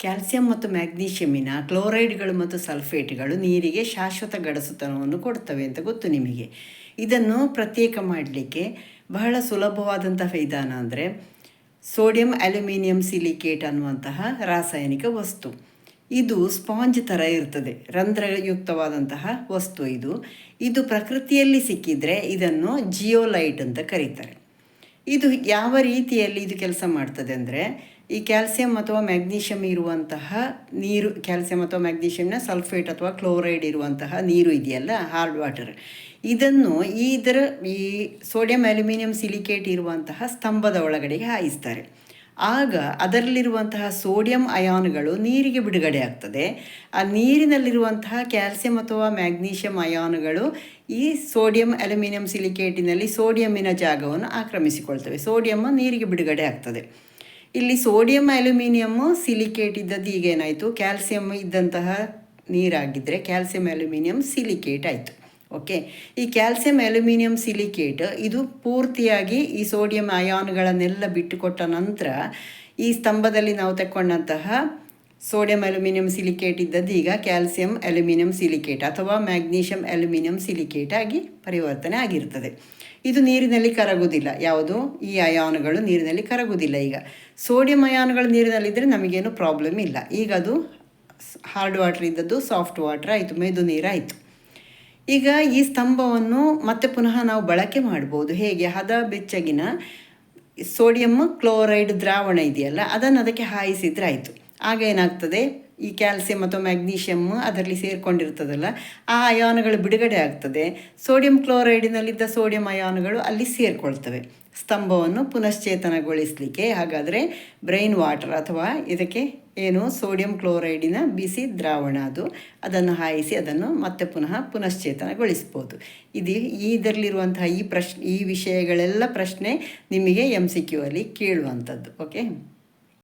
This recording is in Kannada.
ಕ್ಯಾಲ್ಸಿಯಂ ಮತ್ತು ಮ್ಯಾಗ್ನೀಷಿಯಮಿನ ಕ್ಲೋರೈಡ್ಗಳು ಮತ್ತು ಸಲ್ಫೇಟ್ಗಳು ನೀರಿಗೆ ಶಾಶ್ವತ ಗಡಸುತನವನ್ನು ಕೊಡ್ತವೆ ಅಂತ ಗೊತ್ತು ನಿಮಗೆ. ಇದನ್ನು ಪ್ರತ್ಯೇಕ ಮಾಡಲಿಕ್ಕೆ ಬಹಳ ಸುಲಭವಾದಂತಹ ವಿಧಾನ ಅಂದರೆ ಸೋಡಿಯಂ, ಅಲ್ಯೂಮಿನಿಯಂ, ಸಿಲಿಕೇಟ್ ಅನ್ನುವಂತಹ ರಾಸಾಯನಿಕ ವಸ್ತು. ಇದು ಸ್ಪಾಂಜ್ ಥರ ಇರ್ತದೆ, ರಂಧ್ರಯುಕ್ತವಾದಂತಹ ವಸ್ತು ಇದು. ಇದು ಪ್ರಕೃತಿಯಲ್ಲಿ ಸಿಕ್ಕಿದರೆ ಇದನ್ನು ಜಿಯೋಲೈಟ್ ಅಂತ ಕರೀತಾರೆ. ಇದು ಯಾವ ರೀತಿಯಲ್ಲಿ ಇದು ಕೆಲಸ ಮಾಡ್ತದೆ ಅಂದರೆ ಈ ಕ್ಯಾಲ್ಸಿಯಂ ಅಥವಾ ಮ್ಯಾಗ್ನೀಷಿಯಮ್ ಇರುವಂತಹ ನೀರು, ಕ್ಯಾಲ್ಸಿಯಂ ಅಥವಾ ಮ್ಯಾಗ್ನೀಷಿಯಮ್ನ ಸಲ್ಫೇಟ್ ಅಥವಾ ಕ್ಲೋರೈಡ್ ಇರುವಂತಹ ನೀರು ಇದೆಯಲ್ಲ ಹಾರ್ಡ್ ವಾಟರ್ ಇದನ್ನು ಈ ಇದರ ಈ ಸೋಡಿಯಂ ಅಲ್ಯೂಮಿನಿಯಂ ಸಿಲಿಕೇಟ್ ಇರುವಂತಹ ಸ್ತಂಭದ ಒಳಗಡೆಗೆ ಹಾಯಿಸ್ತಾರೆ. ಆಗ ಅದರಲ್ಲಿರುವಂತಹ ಸೋಡಿಯಂ ಅಯಾನ್ಗಳು ನೀರಿಗೆ ಬಿಡುಗಡೆ ಆಗ್ತದೆ. ಆ ನೀರಿನಲ್ಲಿರುವಂತಹ ಕ್ಯಾಲ್ಸಿಯಂ ಅಥವಾ ಮ್ಯಾಗ್ನೀಷಿಯಂ ಅಯಾನುಗಳು ಈ ಸೋಡಿಯಂ ಅಲ್ಯೂಮಿನಿಯಂ ಸಿಲಿಕೇಟಿನಲ್ಲಿ ಸೋಡಿಯಮ್ಮಿನ ಜಾಗವನ್ನು ಆಕ್ರಮಿಸಿಕೊಳ್ತವೆ. ಸೋಡಿಯಮ್ಮ ನೀರಿಗೆ ಬಿಡುಗಡೆ ಆಗ್ತದೆ. ಇಲ್ಲಿ ಸೋಡಿಯಂ ಅಲ್ಯೂಮಿನಿಯಮ್ಮು ಸಿಲಿಕೇಟ್ ಇದ್ದದ್ದು ಈಗೇನಾಯಿತು? ಕ್ಯಾಲ್ಸಿಯಂ ಇದ್ದಂತಹ ನೀರಾಗಿದ್ದರೆ ಕ್ಯಾಲ್ಸಿಯಂ ಅಲ್ಯೂಮಿನಿಯಂ ಸಿಲಿಕೇಟ್ ಆಯಿತು. ಓಕೆ? ಈ ಕ್ಯಾಲ್ಸಿಯಂ, ಅಲ್ಯೂಮಿನಿಯಂ ಸಿಲಿಕೇಟ್ ಇದು ಪೂರ್ತಿಯಾಗಿ ಈ ಸೋಡಿಯಂ ಅಯಾನ್ಗಳನ್ನೆಲ್ಲ ಬಿಟ್ಟುಕೊಟ್ಟ ನಂತರ ಈ ಸ್ತಂಭದಲ್ಲಿ ನಾವು ತಕ್ಕೊಂಡಂತಹ ಸೋಡಿಯಂ, ಅಲ್ಯೂಮಿನಿಯಂ ಸಿಲಿಕೇಟ್ ಇದ್ದದ್ದು ಈಗ ಕ್ಯಾಲ್ಸಿಯಂ, ಅಲ್ಯೂಮಿನಿಯಂ ಸಿಲಿಕೇಟ್ ಅಥವಾ ಮ್ಯಾಗ್ನೀಷಿಯಂ, ಅಲ್ಯೂಮಿನಿಯಂ ಸಿಲಿಕೇಟ್ ಆಗಿ ಪರಿವರ್ತನೆ ಆಗಿರ್ತದೆ. ಇದು ನೀರಿನಲ್ಲಿ ಕರಗುವುದಿಲ್ಲ. ಯಾವುದು? ಈ ಅಯಾನುಗಳು ನೀರಿನಲ್ಲಿ ಕರಗುವುದಿಲ್ಲ ಈಗ. ಸೋಡಿಯಂ ಅಯಾನುಗಳು ನೀರಿನಲ್ಲಿದ್ದರೆ ನಮಗೇನು ಪ್ರಾಬ್ಲಮ್ ಇಲ್ಲ. ಈಗ ಅದು ಹಾರ್ಡ್ ವಾಟರ್ ಇದ್ದದ್ದು ಸಾಫ್ಟ್ ವಾಟರ್ ಆಯಿತು ಮೆದು ನೀರಾಯಿತು ಈಗ ಈ ಸ್ತಂಭವನ್ನು ಮತ್ತೆ ಪುನಃ ನಾವು ಬಳಕೆ ಮಾಡ್ಬೋದು. ಹೇಗೆ? ಹದ ಬೆಚ್ಚಗಿನ ಸೋಡಿಯಂ ಕ್ಲೋರೈಡ್ ದ್ರಾವಣ ಇದೆಯಲ್ಲ, ಅದನ್ನು ಅದಕ್ಕೆ ಹಾಯಿಸಿದ್ರೆ ಆಯಿತು. ಆಗ ಏನಾಗ್ತದೆ? ಈ ಕ್ಯಾಲ್ಸಿಯಂ ಅಥವಾ ಮ್ಯಾಗ್ನೀಷಿಯಮ್ ಅದರಲ್ಲಿ ಸೇರಿಕೊಂಡಿರ್ತದಲ್ಲ, ಆ ಅಯಾನುಗಳು ಬಿಡುಗಡೆ ಆಗ್ತದೆ. ಸೋಡಿಯಂ ಕ್ಲೋರೈಡಿನಲ್ಲಿದ್ದ ಸೋಡಿಯಂ ಅಯಾನುಗಳು ಅಲ್ಲಿ ಸೇರಿಕೊಳ್ತವೆ. ಸ್ತಂಭವನ್ನು ಪುನಶ್ಚೇತನಗೊಳಿಸಲಿಕ್ಕೆ, ಹಾಗಾದರೆ ಬ್ರೈನ್ ವಾಟರ್ ಅಥವಾ ಇದಕ್ಕೆ ಏನು ಸೋಡಿಯಂ ಕ್ಲೋರೈಡಿನ ಬಿಸಿ ದ್ರಾವಣ ಅದು, ಅದನ್ನು ಹಾಯಿಸಿ ಅದನ್ನು ಮತ್ತೆ ಪುನಃ ಪುನಶ್ಚೇತನಗೊಳಿಸ್ಬೋದು. ಇದು ಇದರಲ್ಲಿರುವಂತಹ ಈ ಪ್ರಶ್ನೆ, ಈ ವಿಷಯಗಳೆಲ್ಲ ಪ್ರಶ್ನೆ ನಿಮಗೆ ಎಂ ಸಿ ಕ್ಯೂ ಅಲ್ಲಿ ಕೇಳುವಂಥದ್ದು ಓಕೆ